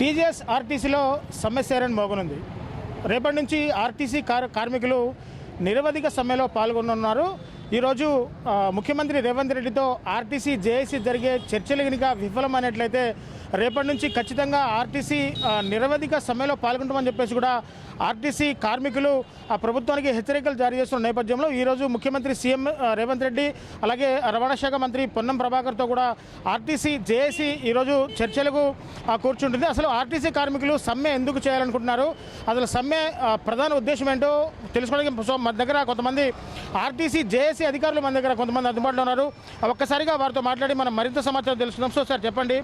TGS ఆర్టీసీలో సమ్మె మోగనుంది. రేపటి నుంచి ఆర్టీసీ కార్ కార్మికులు నిరవధిక సమ్మెలో పాల్గొనున్నారు ఈరోజు ముఖ్యమంత్రి రేవంత్ రెడ్డితో ఆర్టీసీ జేఏసీ జరిగే చర్చలు కనుక విఫలమైనట్లయితే రేపటి నుంచి ఖచ్చితంగా ఆర్టీసీ నిరవధిక సమ్మెలో పాల్గొంటామని చెప్పేసి కూడా ఆర్టీసీ కార్మికులు ఆ ప్రభుత్వానికి హెచ్చరికలు జారీ చేస్తున్న నేపథ్యంలో ఈరోజు ముఖ్యమంత్రి సీఎం రేవంత్ రెడ్డి అలాగే రవాణా శాఖ మంత్రి పొన్నం ప్రభాకర్తో కూడా ఆర్టీసీ జేఏసీ ఈరోజు చర్చలకు కూర్చుంటుంది. అసలు ఆర్టీసీ కార్మికులు సమ్మె ఎందుకు చేయాలనుకుంటున్నారు? అసలు సమ్మె ప్రధాన ఉద్దేశం ఏంటో తెలుసుకోవడానికి సో మన దగ్గర కొంతమంది ఆర్టీసీ జేఏసీ అధికారులు మన దగ్గర కొంతమంది అందుబాటులో ఉన్నారు. ఒక్కసారిగా వారితో మాట్లాడి మనం మరింత సమాచారం తెలుసుకుందాం. సో సార్ చెప్పండి.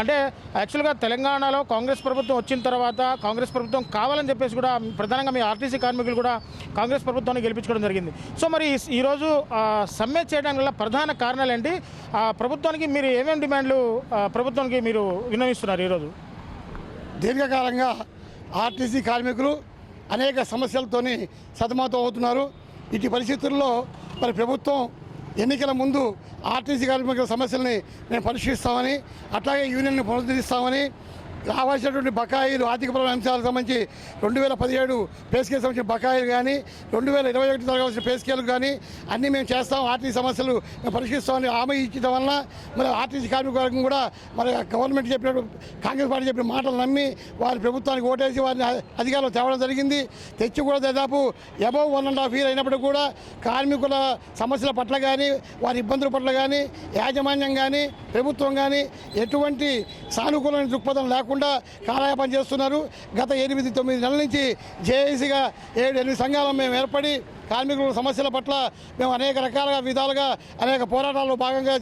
అంటే యాక్చువల్గా తెలంగాణలో కాంగ్రెస్ ప్రభుత్వం వచ్చిన తర్వాత కాంగ్రెస్ ప్రభుత్వం కావాలని చెప్పేసి కూడా ప్రధానంగా మీ ఆర్టీసీ కార్మికులు కూడా కాంగ్రెస్ ప్రభుత్వాన్ని గెలిపించుకోవడం జరిగింది. సో మరి ఈరోజు సమ్మె చేయడానికి వల్ల ప్రధాన కారణాలు ఏంటి ఆ, ప్రభుత్వానికి మీరు ఏమేమి డిమాండ్లు ప్రభుత్వానికి మీరు విన్నవిస్తున్నారు ఈరోజు దీర్ఘకాలంగా ఆర్టీసీ కార్మికులు అనేక సమస్యలతోని సతమతం అవుతున్నారు. ఇటు పరిస్థితుల్లో మరి ప్రభుత్వం ఎన్నికల ముందు ఆర్టీసీ కార్మికుల సమస్యల్ని మేము పరిశీలిస్తామని అట్లాగే యూనియన్ను పునరుద్ధరిస్తామని రావాల్సినటువంటి బకాయిలు ఆర్థికపరమైన అంశాలకు సంబంధించి రెండు వేల పదిహేడు పే స్కేల్ సంబంధించిన బకాయిలు కానీ రెండు వేల ఇరవై ఒకటి జరగాల్సిన పే స్కేల్ కానీ అన్నీ మేము చేస్తాం. ఆర్టీసీ సమస్యలు మేము పరిశీలిస్తామని హామీ ఇచ్చడం వలన మరి ఆర్టీసీ కార్మిక వర్గం కూడా మరి గవర్నమెంట్ చెప్పిన కాంగ్రెస్ పార్టీ చెప్పిన మాటలు నమ్మి వారి ప్రభుత్వానికి ఓటేసి వారిని అధికారంలో తేవడం జరిగింది. తెచ్చి కూడా దాదాపు above one and half year అయినప్పుడు కూడా కార్మికుల సమస్యల పట్ల కానీ వారి ఇబ్బందుల పట్ల కానీ యాజమాన్యం కానీ ప్రభుత్వం కానీ ఎటువంటి సానుకూలమైన దృక్పథం లేకుండా కాలయాపన చేస్తున్నారు గత ఎనిమిది తొమ్మిది నెలల నుంచి జేఏసీగా ఏడు ఎనిమిది సంఘాలను మేము ఏర్పడి కార్మికుల సమస్యల పట్ల మేము అనేక రకాలుగా విధాలుగా అనేక పోరాటాల్లో భాగంగా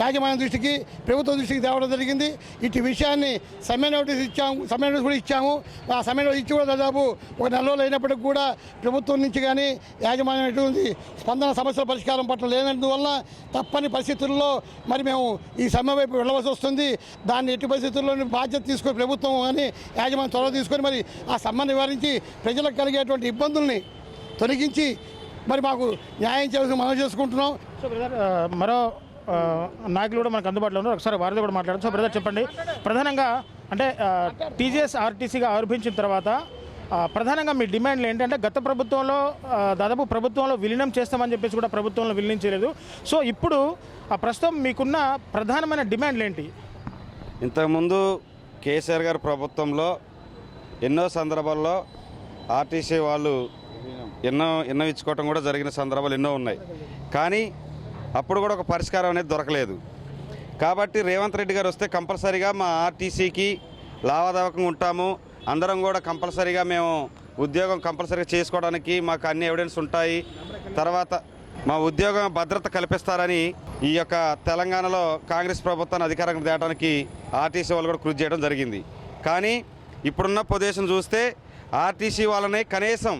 యాజమాన్యం దృష్టికి ప్రభుత్వం దృష్టికి తేవడం జరిగింది. ఇటు విషయాన్ని సమ్మె నోటీస్ ఇచ్చాము సమ్మె నోటీస్ కూడా ఇచ్చాము. ఆ సమ్మె నోటీస్ ఇచ్చి కూడా దాదాపు ఒక నెల రోజులు అయినప్పటికీ కూడా ప్రభుత్వం నుంచి కానీ యాజమాన్యం ఎటువంటి స్పందన సమస్యల పరిష్కారం పట్ల లేనందువల్ల తప్పని పరిస్థితుల్లో మరి మేము ఈ సమ్మె వైపు వెళ్ళవలసి వస్తుంది. దాన్ని ఎట్టి పరిస్థితుల్లో బాధ్యత తీసుకొని ప్రభుత్వం కానీ యాజమాన్యం చొరవ తీసుకొని మరి ఆ సమ్మె నివారించి ప్రజలకు కలిగేటువంటి ఇబ్బందుల్ని తొలగించి మరి మాకు న్యాయం చేయాల్సి మనం చేసుకుంటున్నాం. సో బ్రదర్ మరో నాయకులు కూడా మనకు అందుబాటులో ఉన్నారు. ఒకసారి వారితో కూడా మాట్లాడడం సో బ్రదర్ చెప్పండి. ప్రధానంగా అంటే టీజీఎస్ ఆర్టీసీగా ఆరోపించిన తర్వాత ప్రధానంగా మీ డిమాండ్లు ఏంటంటే గత ప్రభుత్వంలో దాదాపు ప్రభుత్వంలో విలీనం చేస్తామని చెప్పేసి కూడా ప్రభుత్వంలో విలీనించలేదు సో ఇప్పుడు ఆ ప్రస్తుతం మీకున్న ప్రధానమైన డిమాండ్లు ఏంటి? ఇంతకుముందు కేసీఆర్ గారి ప్రభుత్వంలో ఎన్నో సందర్భాల్లో ఆర్టీసీ వాళ్ళు ఎన్నో ఎన్నో ఇచ్చుకోవటం కూడా జరిగిన సందర్భాలు ఎన్నో ఉన్నాయి. కానీ అప్పుడు కూడా ఒక పరిష్కారం అనేది దొరకలేదు. కాబట్టి రేవంత్ రెడ్డి గారు వస్తే కంపల్సరీగా మా ఆర్టీసీకి లావాదేవకంగా ఉంటాము. అందరం కూడా కంపల్సరీగా మేము ఉద్యోగం కంపల్సరీగా చేసుకోవడానికి మాకు అన్ని ఎవిడెన్స్ ఉంటాయి. తర్వాత మా ఉద్యోగం భద్రత కల్పిస్తారని ఈ యొక్క తెలంగాణలో కాంగ్రెస్ ప్రభుత్వాన్ని అధికారంగా తేవడానికి ఆర్టీసీ వాళ్ళు కూడా కృషి చేయడం జరిగింది. కానీ ఇప్పుడున్న పొజిషన్ చూస్తే ఆర్టీసీ వాళ్ళని కనీసం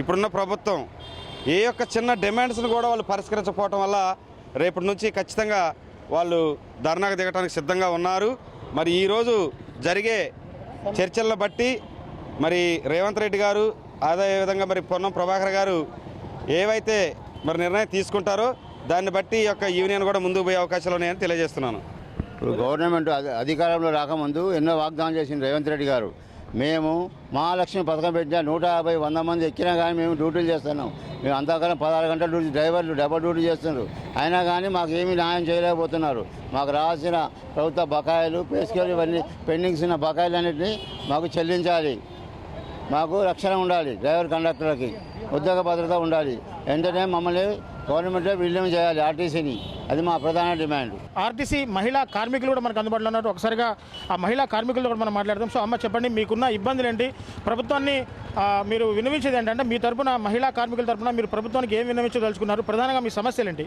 ఇప్పుడున్న ప్రభుత్వం ఏ యొక్క చిన్న డిమాండ్స్ని కూడా వాళ్ళు పరిష్కరించకపోవటం వల్ల రేపటి నుంచి ఖచ్చితంగా వాళ్ళు ధర్నాకు దిగడానికి సిద్ధంగా ఉన్నారు. మరి ఈరోజు జరిగే చర్చలను బట్టి మరి రేవంత్ రెడ్డి గారు అదేవిధంగా మరి పొన్నం ప్రభాకర్ గారు ఏవైతే మరి నిర్ణయం తీసుకుంటారో. దాన్ని బట్టి ఈ యొక్క యూనియన్ కూడా ముందుకు పోయే అవకాశాలు ఉన్నాయని తెలియజేస్తున్నాను. ఇప్పుడు గవర్నమెంట్ అధి- అధికారంలో రాకముందు ఎన్నో వాగ్దానం చేసింది రేవంత్ రెడ్డి గారు. మేము మహాలక్ష్మి పథకం పెట్టినా నూట యాభై వంద మంది ఎక్కినా కానీ మేము డ్యూటీలు చేస్తున్నాం. మేము అంతకాలం పదహారు గంటల డ్యూటీ డ్రైవర్లు డబల్ డ్యూటీ చేస్తున్నారు. అయినా కానీ మాకు ఏమీ న్యాయం చేయలేకపోతున్నారు. మాకు రావాల్సిన ప్రభుత్వ బకాయిలు పేసుకెళ్ళి ఇవన్నీ పెండింగ్స్ ఉన్న బకాయిలన్నింటినీ మాకు చెల్లించాలి. మాకు రక్షణ ఉండాలి డ్రైవర్ కండక్టర్లకి ఉద్యోగ భద్రత ఉండాలి. వెంటనే మమ్మల్ని గవర్నమెంటే విలీనం చేయాలి ఆర్టీసీని. అది మా ప్రధాన డిమాండ్. ఆర్టీసీ మహిళా కార్మికులు కూడా మనకు అందుబాటులో ఉన్నారు. ఒకసారిగా ఆ మహిళా కార్మికులతో కూడా మనం మాట్లాడదాం. సో అమ్మ చెప్పండి మీకున్న ఇబ్బందులు ఏంటి ప్రభుత్వాన్ని మీరు విన్నవించేది ఏంటంటే మీ తరపున మహిళా కార్మికుల తరపున మీరు ప్రభుత్వానికి ఏం విన్నవించదలుచుకున్నారు? ప్రధానంగా మీ సమస్యలు ఏంటి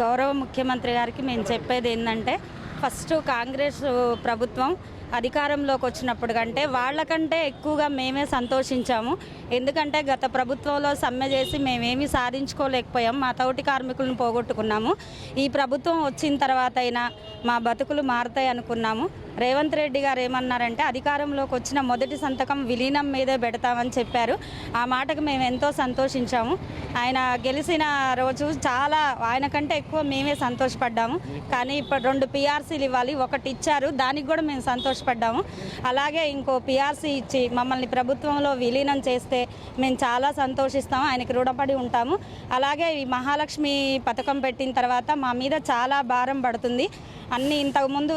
గౌరవ ముఖ్యమంత్రి గారికి మేము చెప్పేది ఏంటంటే ఫస్ట్ కాంగ్రెస్ ప్రభుత్వం అధికారంలోకి వచ్చినప్పుడు కంటే వాళ్ళకంటే ఎక్కువగా మేమే సంతోషించాము. ఎందుకంటే గత ప్రభుత్వంలో సమ్మె చేసి మేమేమీ సాధించుకోలేకపోయాం. మా తోటి కార్మికులను పోగొట్టుకున్నాము. ఈ ప్రభుత్వం వచ్చిన తర్వాత అయినా మా బతుకులు మారుతాయి అనుకున్నాము. రేవంత్ రెడ్డి గారు ఏమన్నారంటే అధికారంలోకి వచ్చిన మొదటి సంతకం విలీనం మీదే పెడతామని చెప్పారు. ఆ మాటకు మేము ఎంతో సంతోషించాము. ఆయన గెలిచిన రోజు చాలా ఆయన కంటే ఎక్కువ మేమే సంతోషపడ్డాము. కానీ ఇప్పుడు రెండు పిఆర్సీలు ఇవ్వాలి ఒకటి ఇచ్చారు. దానికి కూడా మేము సంతోషపడ్డాము. అలాగే ఇంకో పిఆర్సీ ఇచ్చి మమ్మల్ని ప్రభుత్వంలో విలీనం చేస్తే మేము చాలా సంతోషిస్తాము ఆయనకి రుణపడి ఉంటాము. అలాగే ఈ మహాలక్ష్మి పథకం పెట్టిన తర్వాత మా మీద చాలా భారం పడుతుంది. అన్ని ఇంతకుముందు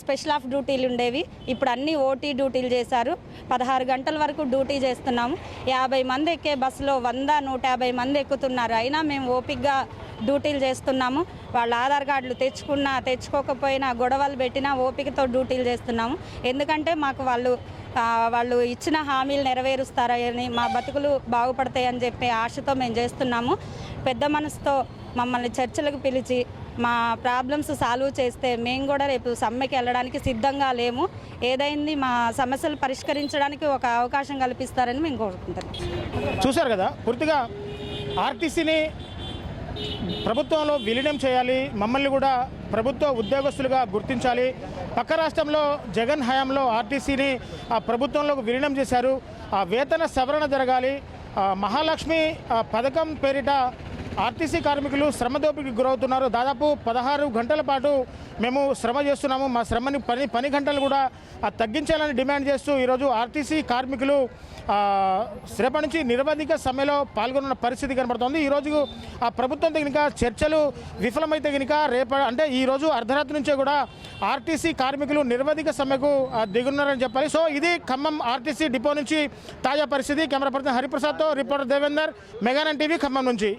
స్పెషల్ ఆఫ్ డ్యూటీలు ఉండేవి. ఇప్పుడు అన్ని ఓటీ డ్యూటీలు చేశారు. పదహారు గంటల వరకు డ్యూటీ చేస్తున్నాము. యాభై మంది ఎక్కే బస్సులో వంద నూట యాభై మంది ఎక్కుతున్నారు. అయినా మేము ఓపిక్గా డ్యూటీలు చేస్తున్నాము. వాళ్ళ ఆధార్ కార్డులు తెచ్చుకున్నా తెచ్చుకోకపోయినా గొడవలు పెట్టినా ఓపికతో డ్యూటీలు చేస్తున్నాము. ఎందుకంటే మాకు వాళ్ళు వాళ్ళు ఇచ్చిన హామీలు నెరవేరుస్తారని మా బతుకులు బాగుపడతాయని చెప్పే ఆశతో మేము చేస్తున్నాము. పెద్ద మనసుతో మమ్మల్ని చర్చలకు పిలిచి మా ప్రాబ్లమ్స్ సాల్వ్ చేస్తే మేము కూడా రేపు సమ్మెకి వెళ్ళడానికి సిద్ధంగా లేము. ఏదైంది మా సమస్యలు పరిష్కరించడానికి ఒక అవకాశం కల్పిస్తారని మేము కోరుకుంటున్నాం. చూశారు కదా పూర్తిగా ఆర్టీసీని ప్రభుత్వంలో విలీనం చేయాలి మమ్మల్ని కూడా ప్రభుత్వ ఉద్యోగస్తులుగా గుర్తించాలి. పక్క రాష్ట్రంలో జగన్ హయాంలో ఆర్టీసీని ఆ ప్రభుత్వంలోకి విలీనం చేశారు. ఆ వేతన సవరణ జరగాలి. మహాలక్ష్మి పథకం పేరిట ఆర్టీసీ కార్మికులు శ్రమ దోపిడీకి గురవుతున్నారు. దాదాపు పదహారు గంటల పాటు మేము శ్రమ చేస్తున్నాము. మా శ్రమని పని పని గంటలు కూడా తగ్గించాలని డిమాండ్ చేస్తూ ఈరోజు ఆర్టీసీ కార్మికులు ఆ, రేపటి నుంచి నిరవధిక సమ్మెలో పాల్గొన్న పరిస్థితి కనబడుతోంది. ఈరోజు ఆ ప్రభుత్వంతో కనుక చర్చలు విఫలమైతే కనుక రేప అంటే ఈరోజు అర్ధరాత్రి నుంచే కూడా ఆర్టీసీ కార్మికులు నిరవధిక సమ్మెకు దిగున్నారని చెప్పాలి. సో ఇది ఖమ్మం ఆర్టీసీ డిపో నుంచి తాజా పరిస్థితి. కెమెరా పర్సన్ హరిప్రసాద్తో రిపోర్టర్ దేవేందర్. మెగానన్ టీవీ ఖమ్మం నుంచి.